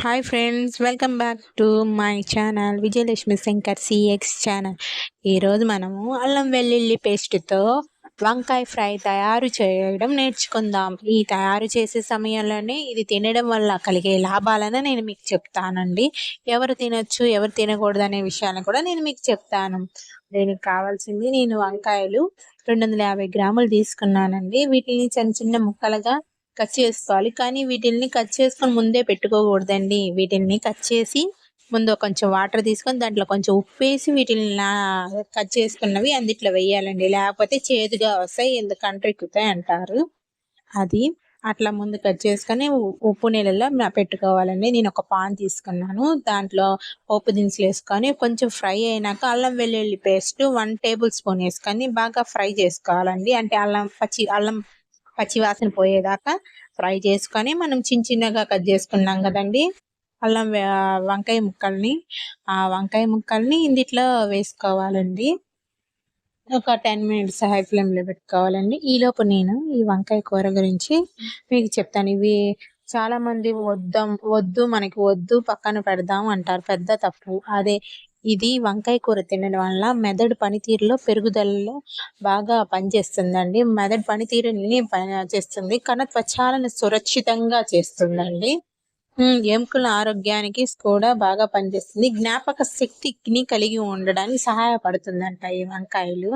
Hi friends welcome back to my channel Vijayalakshmi Shankar CX channel ఈరోజు మనము అల్లం వెల్లుల్లి పేస్ట్తో వంకాయ ఫ్రై తయారు చేయడం నేర్చుకుందాం. ఈ తయారు చేసే సమయంలోనే ఇది తినడం వల్ల కలిగే లాభాలను నేను మీకు చెప్తానండి. ఎవరు తినొచ్చు ఎవరు తినకూడదు అనే విషయాన్ని కూడా నేను మీకు చెప్తాను. దీనికి కావాల్సింది నేను వంకాయలు రెండు వందల యాభై గ్రాములు తీసుకున్నానండి. వీటిని చిన్న చిన్న ముక్కలుగా కట్ చేసుకోవాలి. కానీ వీటిల్ని కట్ చేసుకొని ముందే పెట్టుకోకూడదండి. వీటిల్ని కట్ చేసి ముందు కొంచెం వాటర్ తీసుకొని దాంట్లో కొంచెం ఉప్పు వేసి వీటిని కట్ చేసుకున్నవి అందుట్లో వేయాలండి. లేకపోతే చేదుగా వస్తాయి. ఎందుకంటే ఎక్కుతాయి అంటారు. అది అట్లా ముందు కట్ చేసుకొని ఉప్పు నీళ్ళలో పెట్టుకోవాలండి. నేను ఒక పాన్ తీసుకున్నాను. దాంట్లో పోపు దినుసులు వేసుకొని కొంచెం ఫ్రై అయినాక అల్లం వెల్లుల్లి పేస్ట్ వన్ టేబుల్ స్పూన్ వేసుకొని బాగా ఫ్రై చేసుకోవాలండి. అంటే అల్లం పచ్చి అల్లం పచ్చివాసన పోయేదాకా ఫ్రై చేసుకొని మనం చిన్న చిన్నగా కట్ చేసుకున్నాం కదండి. అల్లం వంకాయ ముక్కల్ని ఆ వంకాయ ముక్కల్ని ఇందిట్లో వేసుకోవాలండి. ఒక టెన్ మినిట్స్ హై ఫ్లేమ్లో పెట్టుకోవాలండి. ఈలోపు నేను ఈ వంకాయ కూర గురించి మీకు చెప్తాను. ఇవి చాలా మంది వద్దాం వద్దు మనకి వద్దు పక్కన పెడదాం అంటారు. పెద్ద తప్పు. అదే ఇది వంకాయ కూర తినడం వల్ల మెదడు పనితీరులో పెరుగుదలలో బాగా పనిచేస్తుందండి. మెదడు పనితీరుని చేస్తుంది. కణత్వచాలను సురక్షితంగా చేస్తుందండి. ఎముకల ఆరోగ్యానికి కూడా బాగా పనిచేస్తుంది. జ్ఞాపక శక్తిని కలిగి ఉండడానికి సహాయపడుతుందంట ఈ వంకాయలు.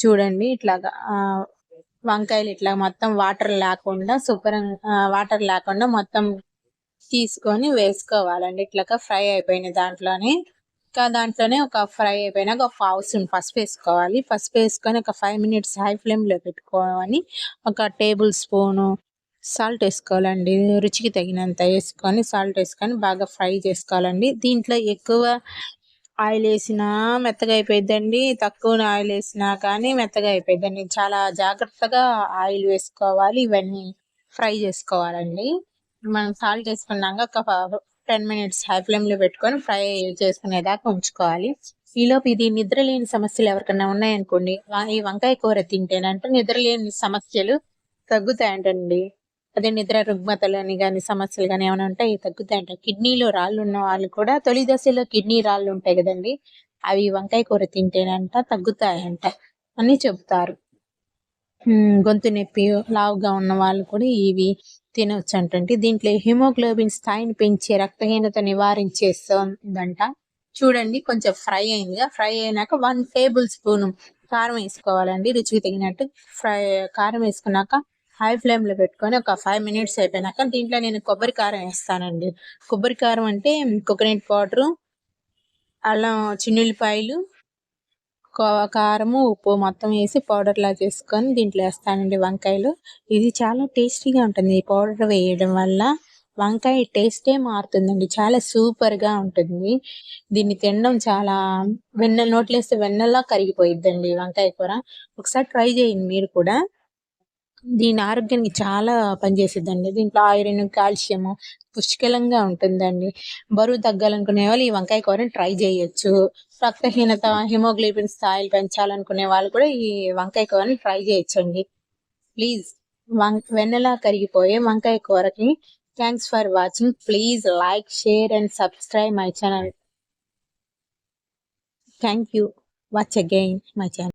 చూడండి ఇట్లాగా వంకాయలు ఇట్లా మొత్తం వాటర్ లేకుండా శుభ్రం వాటర్ లేకుండా మొత్తం తీసుకొని వేసుకోవాలండి. ఇట్లాగా ఫ్రై అయిపోయిన దాంట్లోనే ఇంకా దాంట్లోనే ఒక ఫ్రై అయిపోయినాక ఒక పావు స్పూన్ పసుపు వేసుకోవాలి. పసుపు వేసుకొని ఒక ఫైవ్ మినిట్స్ హై ఫ్లేమ్లో పెట్టుకోవాలి ఒక టేబుల్ స్పూను సాల్ట్ వేసుకోవాలండి. రుచికి తగినంత వేసుకొని సాల్ట్ వేసుకొని బాగా ఫ్రై చేసుకోవాలండి. దీంట్లో ఎక్కువ ఆయిల్ వేసినా మెత్తగా అయిపోయిందండి తక్కువ ఆయిల్ వేసినా కానీ మెత్తగా అయిపోయిందండి చాలా జాగ్రత్తగా ఆయిల్ వేసుకోవాలి. ఇవన్నీ ఫ్రై చేసుకోవాలండి. మనం సాల్ట్ వేసుకున్నాక ఒక టెన్ మినిట్స్ హై ఫ్లేమ్లో పెట్టుకొని ఫ్రై చేసుకునేదాకా ఉంచుకోవాలి. ఈలోపు ఇది నిద్రలేని సమస్యలు ఎవరికైనా ఉన్నాయనుకోండి ఈ వంకాయ కూర తింటేనంటే నిద్రలేని సమస్యలు తగ్గుతాయంటండి. అదే నిద్ర రుగ్మతలు అని కానీ సమస్యలు కానీ ఏమైనా ఉంటాయి తగ్గుతాయంట. కిడ్నీలో రాళ్ళు ఉన్న వాళ్ళు కూడా తొలి దశలో కిడ్నీ రాళ్ళు ఉంటాయి కదండి అవి వంకాయ కూర తింటేనంట తగ్గుతాయంట అని చెబుతారు గొంతు నొప్పి లావుగా ఉన్న వాళ్ళు కూడా ఇవి తినవచ్చు అంటే దీంట్లో హిమోగ్లోబిన్ స్థాయిని పెంచే రక్తహీనత నివారించేస్తుందంట. చూడండి కొంచెం ఫ్రై అయిందిగా ఫ్రై అయినాక వన్ టేబుల్ స్పూన్ కారం వేసుకోవాలండి. రుచికి తగినట్టు ఫ్రై కారం వేసుకున్నాక హై ఫ్లేమ్లో పెట్టుకొని ఒక ఫైవ్ మినిట్స్ అయిపోయినాక దీంట్లో నేను కొబ్బరి కారం వేస్తానండి. కొబ్బరి కారం అంటే కోకోనట్ పౌడరు అల్లం చిన్నుల్లిపాయలు కారము ఉప్పు మొత్తం వేసి పౌడర్లా చేసుకొని దీంట్లో వేస్తానండి వంకాయలు. ఇది చాలా టేస్టీగా ఉంటుంది ఈ పౌడర్ వేయడం వల్ల. వంకాయ టేస్టే మారుతుందండి. చాలా సూపర్గా ఉంటుంది. దీన్ని తినడం చాలా వెన్న నోట్లేస్తే వెన్నలా కరిగిపోయిద్దండి వంకాయ కూర. ఒకసారి ట్రై చేయండి మీరు కూడా. దీని ఆరోగ్యానికి చాలా పనిచేసిద్దండి. దీంట్లో ఐరన్ కాల్షియం పుష్కలంగా ఉంటుందండి. బరువు తగ్గాలనుకునే వాళ్ళు ఈ వంకాయ కూరని ట్రై చేయొచ్చు. రక్తహీనత హిమోగ్లోబిన్ స్థాయిలు పెంచాలనుకునే వాళ్ళు కూడా ఈ వంకాయ కూరని ట్రై చేయొచ్చండి. ప్లీజ్ వం వెన్నెలా కరిగిపోయే వంకాయ కూరకి thanks for watching. Please like share and subscribe my channel. Thank you. Watch again my channel.